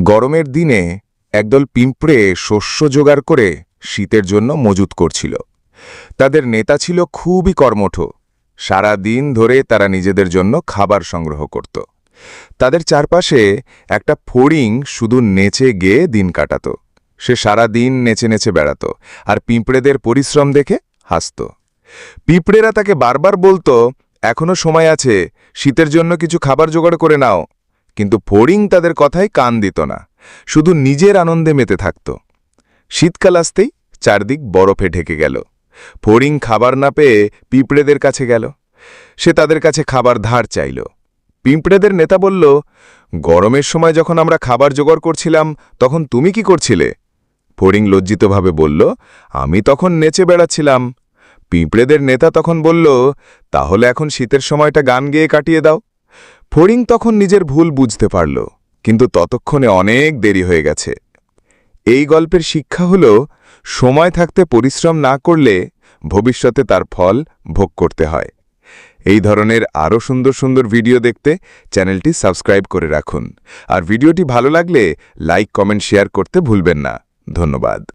গরমের দিনে একদল পিঁপড়ে শস্য জোগাড় করে শীতের জন্য মজুত করছিল। তাদের নেতা ছিল খুবই কর্মঠ। সারা দিন ধরে তারা নিজেদের জন্য খাবার সংগ্রহ করত। তাদের চারপাশে একটা ফড়িং শুধু নেচে গেয়ে দিন কাটাত। সে সারা দিন নেচে নেচে বেড়াত আর পিঁপড়েদের পরিশ্রম দেখে হাসত। পিঁপড়েরা তাকে বারবার বলতো, এখনও সময় আছে, শীতের জন্য কিছু খাবার জোগাড় করে নাও। কিন্তু ফড়িং তাদের কথায় কান দিত না। শুধু নিজের আনন্দে মেতে থাকত। শীতকাল আসতেই চারদিক বরফে ঢেকে গেল। ফড়িং খাবার না পেয়ে পিঁপড়েদের কাছে গেল। সে তাদের কাছে খাবার ধার চাইল। পিঁপড়েদের নেতা বলল, গরমের সময় যখন আমরা খাবার জোগাড় করছিলাম, তখন তুমি কি করছিলে? ফড়িং লজ্জিতভাবে বলল, আমি তখন নেচে বেড়াচ্ছিলাম। পিঁপড়েদের নেতা তখন বলল, তাহলে এখন শীতের সময়টা গান গেয়ে কাটিয়ে দাও। ফড়িং তখন নিজের ভুল বুঝতে পারল, কিন্তু ততক্ষণে অনেক দেরি হয়ে গেছে। এই গল্পের শিক্ষা হল, সময় থাকতে পরিশ্রম না করলে ভবিষ্যতে তার ফল ভোগ করতে হয়। এই ধরনের আরও সুন্দর সুন্দর ভিডিও দেখতে চ্যানেলটি সাবস্ক্রাইব করে রাখুন। আর ভিডিওটি ভালো লাগলে লাইক, কমেন্ট, শেয়ার করতে ভুলবেন না। ধন্যবাদ।